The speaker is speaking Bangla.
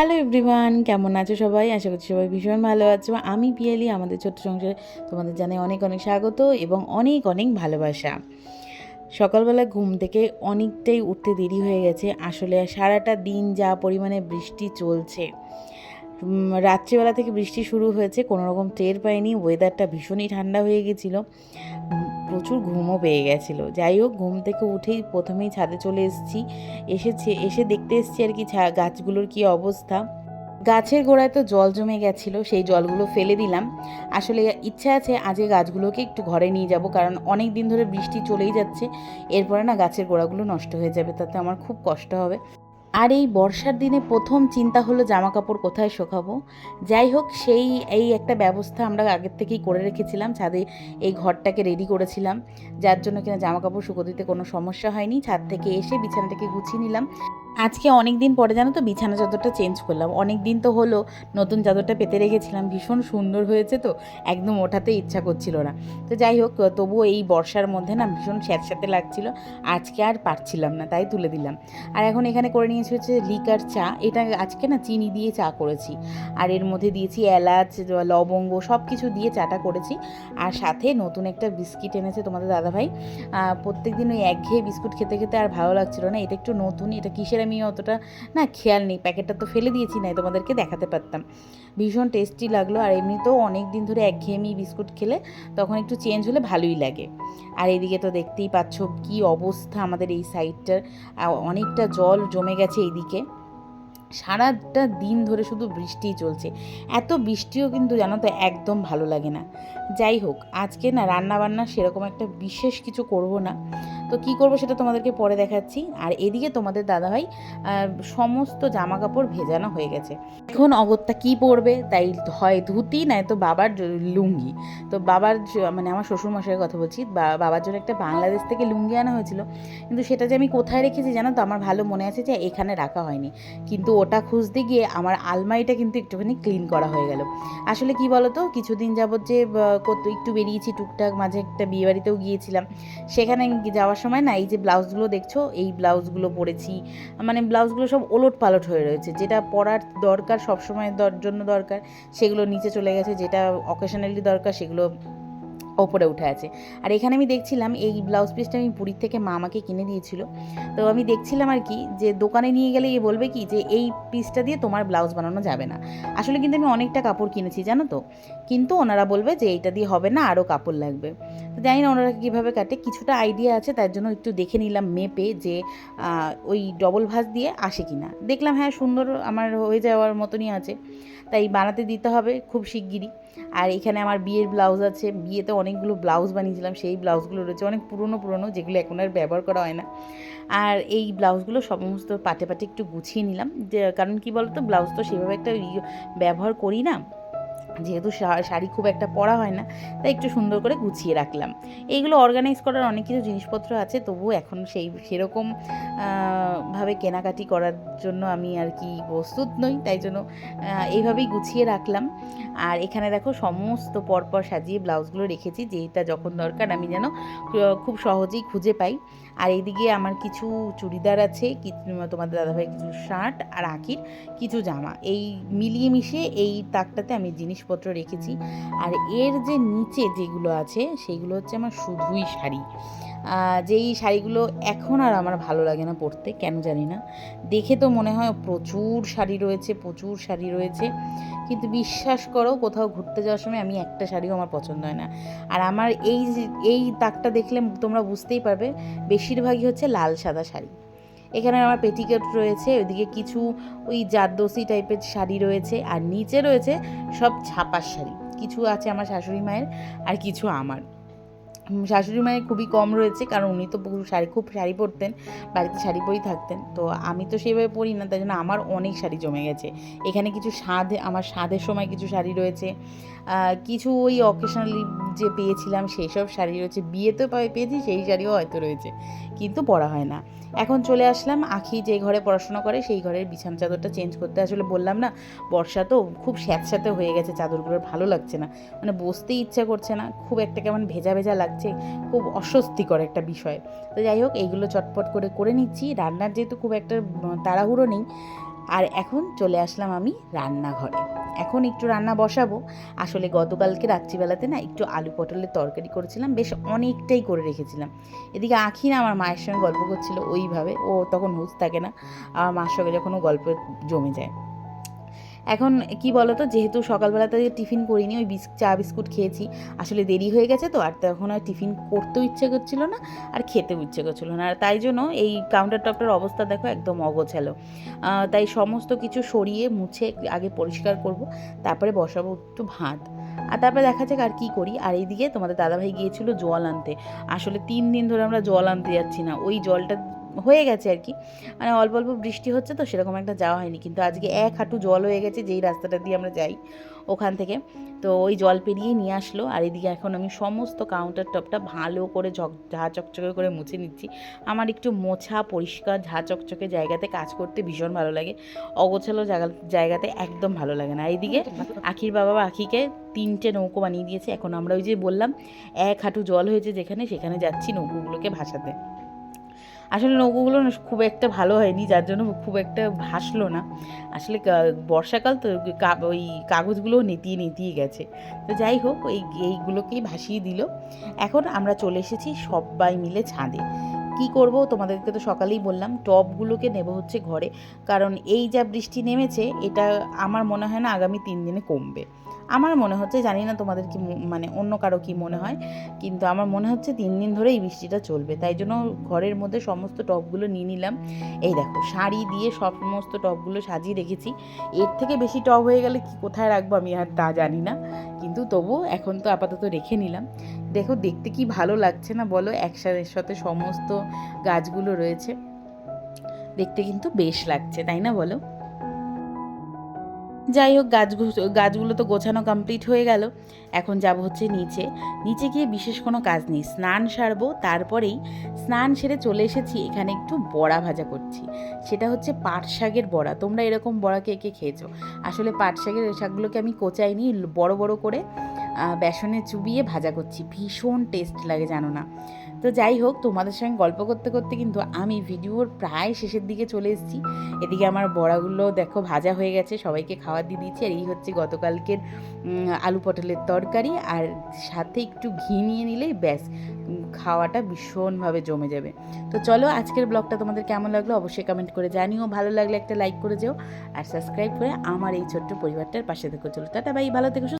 হ্যালো এভরিওয়ান কেমন আছো সবাই? আশা করছি সবাই ভীষণ ভালো আছো। আমি পিয়ালি, আমাদের ছোট্ট সংসারে তোমাদের জানাই অনেক অনেক স্বাগত এবং অনেক অনেক ভালোবাসা। সকালবেলা ঘুম থেকে অনেকটাই উঠতে দেরি হয়ে গেছে। আসলে সারাটা দিন যা পরিমাণে বৃষ্টি চলছে রাত্রিবেলা থেকে বৃষ্টি শুরু হয়েছে, কোনো রকম টের পাইনি ওয়েদারটা ভীষণই ঠান্ডা হয়ে গেছিল। প্রচুর ঘুমও পেয়ে গেছিল। যাই হোক, ঘুম থেকে উঠেই প্রথমেই ছাদে চলে এসেছি। এসেছে, এসে দেখতে এসেছি আর কি গাছগুলোর কি অবস্থা। গাছের গোড়ায় তো জল জমে গেছিল, সেই জলগুলো ফেলে দিলাম। আসলে ইচ্ছা আছে আজকে গাছগুলোকে একটু ঘরে নিয়ে যাব, কারণ অনেক দিন ধরে বৃষ্টি চলেই যাচ্ছে। এরপরে না গাছের গোড়াগুলো নষ্ট হয়ে যাবে, তাতে আমার খুব কষ্ট হবে। আর এই বর্ষার দিনে প্রথম চিন্তা হলো জামা কাপড় কোথায় শোকাবো? যাই হোক, সেই, এই একটা ব্যবস্থা আমরা আগের থেকেই করে রেখেছিলাম, ছাদে এই ঘরটাকে রেডি করেছিলাম। যার জন্য কিনা জামা কাপড় শুকো দিতে কোনো সমস্যা হয়নি। ছাদ থেকে এসে বিছানাটাকে গুছিয়ে নিলাম। আজকে অনেক দিন পরে জানো তো বিছানা চাদরটা চেঞ্জ করলাম। অনেক দিন তো হলো নতুন চাদরটা পেতে রেখেছিলাম, ভীষণ সুন্দর হয়েছে তো, একদম ওঠাতে ইচ্ছা করছিল না। তো যাই হোক, তবুও এই বর্ষার মধ্যে না ভীষণ স্যাঁতস্যাঁতে লাগছিল, আজকে আর পারছিলাম না, তাই তুলে দিলাম। আর এখন এখানে করে নিয়েছি হচ্ছে লিকার চা, এটা আজকে না চিনি দিয়ে চা করেছি। আর এর মধ্যে দিয়েছি এলাচ, লবঙ্গ সব কিছু দিয়ে চাটা করেছি। আর সাথে নতুন একটা বিস্কিট এনেছে তোমাদের দাদাভাই। প্রত্যেক দিন ওই একঘেয়ে বিস্কুট খেতে খেতে আর ভালো লাগছিল না, এটা একটু নতুন, এটা কিসের আমি অতটা, না খেয়াল নেই। প্যাকেটটা তো ফেলে দিয়েছি, নাই তোমাদেরকে দেখাতে পারতাম। ভীষণ টেস্টি লাগল, আর এমনিতেও অনেক দিন ধরে একঘেয়েমি বিস্কুট খেলে তখন একটু চেঞ্জ হলে ভালোই লাগে। আর এদিকে তো দেখতেই পাচ্ছ কি অবস্থা আমাদের এই সাইডটার। অনেকটা জল জমে গেছে এইদিকে সারাটা দিন ধরে শুধু বৃষ্টিই চলছে। এত বৃষ্টিও কিন্তু জানো তো একদম ভালো লাগে না। যাই হোক, আজকে না রান্না বান্না সেরকম একটা বিশেষ কিছু করব না। তো কি করব সেটা তোমাদেরকে পরে দেখাচ্ছি। আর এদিকে তোমাদের দাদাভাই সমস্ত জামা কাপড় ভেজানো হয়ে গেছে। এখন অগত্যা কি পরবে? তাই হয় ধুতি নয় তো বাবার লুঙ্গি। তো বাবার মানে আমার শ্বশুর মশাইয়ের কথা বলছি বাবার জন্য একটা বাংলাদেশ থেকে লুঙ্গি আনা হয়েছিল। কিন্তু সেটা যে আমি কোথায় রেখেছি জানো তো? আমার ভালো মনে আছে যে এখানে রাখা হয়নি। কিন্তু ওটা খুঁজতে গিয়ে আমার আলমারিটা কিন্তু একটুখানি ক্লিন করা হয়ে গেল। আসলে কি বলো তো কিছুদিন যাবত যে কত, একটু বেরিয়েছি টুকটাক, মাঝে একটা বিয়েবাড়িতেও গিয়েছিলাম। সেখানে যাওয়ার সময় না এই যে ব্লাউজগুলো দেখছ, এই ব্লাউজগুলো পরেছি। মানে ব্লাউজগুলো সব ওলট পালট হয়ে রয়েছে। যেটা পরার দরকার সবসময় দর- জন্য দরকার, সেগুলো নিচে চলে গেছে। যেটা অকেশনালি দরকার, সেগুলো ওপরে উঠে আছে। আর এখানে আমি দেখছিলাম, এই ব্লাউজ পিসটা আমি পুরীর থেকে মা আমাকে কিনে দিয়েছিল। তো আমি দেখছিলাম আর কি, যে দোকানে নিয়ে গেলে এ বলবে কি, যে এই পিসটা দিয়ে তোমার ব্লাউজ বানানো যাবে না। আসলে কিন্তু আমি অনেকটা কাপড় কিনেছি, জানো তো? কিন্তু ওনারা বলবে যে এইটা দিয়ে হবে না, আরও কাপড় লাগবে। জানি না ওনারা কীভাবে কাটে, কিছুটা আইডিয়া আছে, তার জন্য একটু দেখে নিলাম মেপে যে ওই ডবল ভাঁজ দিয়ে আসে কি না দেখলাম হ্যাঁ সুন্দর আমার হয়ে যাওয়ার মতনই আছে, তাই বানাতে দিতে হবে খুব শিগগিরই। আর এখানে আমার বিয়ের ব্লাউজ আছে, বিয়েতে অনেকগুলো ব্লাউজ বানিয়েছিলাম, সেই ব্লাউজগুলো রয়েছে, অনেক পুরনো পুরনো, যেগুলো এখন আর ব্যবহার করা হয় না। আর এই ব্লাউজগুলো সমস্ত পাটে পাটে একটু গুছিয়ে নিলাম, যে, কারণ কি বলতো ব্লাউজ তো সেভাবে একটা ব্যবহার করি না যেহেতু শাড়ি খুব একটা পরা হয় না, তাই একটু সুন্দর করে গুছিয়ে রাখলাম। এইগুলো অর্গানাইজ করার অনেক কিছু জিনিসপত্র আছে, তবুও এখন সেই, সেরকম ভাবে কেনাকাটি করার জন্য আমি আর কি প্রস্তুত নই, তাই জন্য এইভাবেই গুছিয়ে রাখলাম। আর এখানে দেখো সমস্ত পরপর সাজিয়ে ব্লাউজগুলো রেখেছি, যেটা যখন দরকার আমি যেন খুব সহজেই খুঁজে পাই। আর এইদিকে আমার কিছু চুড়িদার আছে তোমাদের দাদাভাই কিছু শার্ট আর আঁকির কিছু জামা। এই মিলিয়ে মিশিয়ে এই তাকটাতে আমি জিনিসপত্র রেখেছি। আর এর যে নিচে যেগুলো আছে, সেগুলো হচ্ছে আমার শুধুই শাড়ি। যেই শাড়িগুলো এখন আর আমার ভালো লাগে না পরতে, কেন জানি না। দেখে তো মনে হয় প্রচুর শাড়ি রয়েছে, প্রচুর শাড়ি রয়েছে। কিন্তু বিশ্বাস করো, কোথাও ঘুরতে যাওয়ার সময় আমি একটা শাড়িও আমার পছন্দ হয় না। আর আমার এই এই তাকটা দেখলে তোমরা বুঝতেই পারবে, বেশিরভাগই হচ্ছে লাল সাদা শাড়ি। এখানে আমার পেটিকোট রয়েছে, ওইদিকে কিছু ওই জারদোসি টাইপের শাড়ি রয়েছে, আর নিচে রয়েছে সব ছাপার শাড়ি। কিছু আছে আমার শাশুড়ি মায়ের, আর কিছু আমার। শাশুড়ি মায়ের খুবই কম রয়েছে, কারণ উনি তো শাড়ি, খুব শাড়ি পরতেন, বাড়িতে শাড়ি পরেই থাকতেন। তো আমি তো সেভাবে পরি না, তাই জন্য আমার অনেক শাড়ি জমে গেছে। এখানে কিছু স্বাদ, আমার স্বাদের সময় কিছু শাড়ি রয়েছে। কিছু ওই অকেশনালি যে পেয়েছিলাম সেই সব শাড়ি রয়েছে বিয়েতেও পাই- পেয়েছি, সেই শাড়িও হয়তো রয়েছে, কিন্তু পরা হয় না। এখন চলে আসলাম, আখি যে ঘরে পড়াশোনা করে, সেই ঘরের বিছানা চাদরটা চেঞ্জ করতে। আসলে বললাম না, বর্ষা তো খুব স্যাঁতস্যাঁতে হয়ে গেছে চাদরগুলোর ভালো লাগছে না। মানে বসতেই ইচ্ছা করছে না, খুব একটা কেমন ভেজা ভেজা লাগছে, খুব অস্বস্তিকর একটা বিষয়। তো যাই হোক, এইগুলো চটপট করে করে নিচ্ছি। রান্নার যেহেতু খুব একটা তাড়াহুড়ো নেই আর এখন চলে আসলাম আমি রান্নাঘরে। এখন একটু রান্না বসাবো। আসলে গতকালকে রাত্রিবেলাতে না একটু আলু পটলের তরকারি করেছিলাম, বেশ অনেকটাই করে রেখেছিলাম। এদিকে আখি না আমার মায়ের সঙ্গে গল্প করছিল ওইভাবে, ও তখন হুঁশ থাকে না। আমার মার সঙ্গে যখন ও গল্প জমে যায়। এখন কি বলতো, যেহেতু সকালবেলাতে টিফিন করিনি, ওই বিস, চা বিস্কুট খেয়েছি। আসলে দেরি হয়ে গেছে তো, আর তখন আর টিফিন করতেও ইচ্ছে করছিল না, আর খেতেও ইচ্ছে করছিল না। আর তাই জন্য এই কাউন্টার টপটার অবস্থা দেখো একদম অগোছালো। তাই সমস্ত কিছু সরিয়ে মুছে আগে পরিষ্কার করব, তারপরে বসাবো একটু ভাত। আর তারপরে দেখা যাক আর কী করি। আর এইদিকে তোমাদের দাদাভাই গিয়েছিল জল আনতে। আসলে তিন দিন ধরে আমরা জল আনতে যাচ্ছি না। ওই জলটা হয়ে গেছে আর কি। মানে অল্প অল্প বৃষ্টি হচ্ছে তো সেরকম একটা যাওয়া হয়নি। কিন্তু আজকে এক হাঁটু জল হয়ে গেছে যেই রাস্তাটা দিয়ে আমরা যাই ওখান থেকে। তো ওই জল পেরিয়ে নিয়ে আসলো আর এদিকে এখন আমি সমস্ত কাউন্টার টপটা ভালো করে ঝক, ঝা চকচকে করে মুছে নিচ্ছি। আমার একটু মোছা, পরিষ্কার, ঝা চকচকে জায়গাতে কাজ করতে ভীষণ ভালো লাগে। অগোছালো জায়গা জায়গাতে একদম ভালো লাগে না। এইদিকে আখির বাবা আখিকে তিনটে নৌকো বানিয়ে দিয়েছে। এখন আমরা ওই যে বললাম, এক হাঁটু জল হয়েছে যেখানে, সেখানে যাচ্ছি নৌকোগুলোকে ভাসাতে। আসলে নৌকোগুলো খুব একটা ভালো হয়নি, যার জন্য খুব একটা ভাসলো না। আসলে বর্ষাকাল তো ওই কাগজগুলোও নেতিয়ে নেতিয়ে গেছে। তো যাই হোক, এই, এইগুলোকেই ভাসিয়ে দিল। এখন আমরা চলে এসেছি সবাই মিলে ছাদে। কি করব? তোমাদেরকে তো সকালেই বললাম টবগুলোকে নেব হচ্ছে ঘরে। কারণ এই যা বৃষ্টি নেমেছে, এটা আমার মনে হয় না আগামী তিন দিনে কমবে। আমার মনে হচ্ছে, জানি না তোমাদের কি মানে অন্য কারও কি মনে হয়, কিন্তু আমার মনে হচ্ছে তিন দিন ধরে এই বৃষ্টিটা চলবে। তাই জন্য ঘরের মধ্যে সমস্ত টবগুলো নিয়ে নিলাম। এই দেখো, শাড়ি দিয়ে সমস্ত টবগুলো সাজিয়ে রেখেছি। এর থেকে বেশি টব হয়ে গেলে কি কোথায় রাখব আমি আর তা জানি না। কিন্তু তবু এখন তো আপাতত রেখে নিলাম। দেখো, দেখতে কি ভালো লাগছে না বলো? একসাথে সাথে সমস্ত গাছগুলো রয়েছে। দেখতে কিন্তু বেশ লাগছে, তাই না বলো? যাই হোক গাছগুলো গাছগুলো তো গোছানো কমপ্লিট হয়ে গেল। এখন যাব হচ্ছে নিচে। নিচে গিয়ে বিশেষ কোনো কাজ নেই। স্নান সারবো, তারপরেই স্নান সেরে চলে এসেছি। এখানে একটু বড়া ভাজা করছি। সেটা হচ্ছে পাট শাকের বড়া। তোমরা এরকম বড়া কে কে খেয়েছো? আসলে পাট শাকের শাকগুলোকে আমি কোচাইনি, বড় বড় করে। বেসনে চুবিয়ে ভাজা করছি। ভীষণ টেস্ট লাগে, জানো না। তো যাই হোক, তোমাদের সঙ্গে গল্প করতে করতে কিন্তু আমি ভিডিওর প্রায় শেষের দিকে চলে এসেছি। এদিকে আমার বড়াগুলো দেখো ভাজা হয়ে গেছে, সবাইকে খাওয়া দিয়ে দিচ্ছি। আর এই হচ্ছে গতকালকের আলু পটলের তরকারি। আর সাথে একটু ঘি নিয়ে নিলেই ব্যাস খাওয়াটা ভীষণভাবে জমে যাবে। তো চলো আজকের ব্লগটা তোমাদের কেমন লাগল অবশ্যই কমেন্ট করে জানিও। ভালো লাগলে একটা লাইক করে যেও। আর সাবস্ক্রাইব করে আমার এই ছোট্ট পরিবারটার পাশে থেকো। চলো, টাটা ভাই ভালো থেকো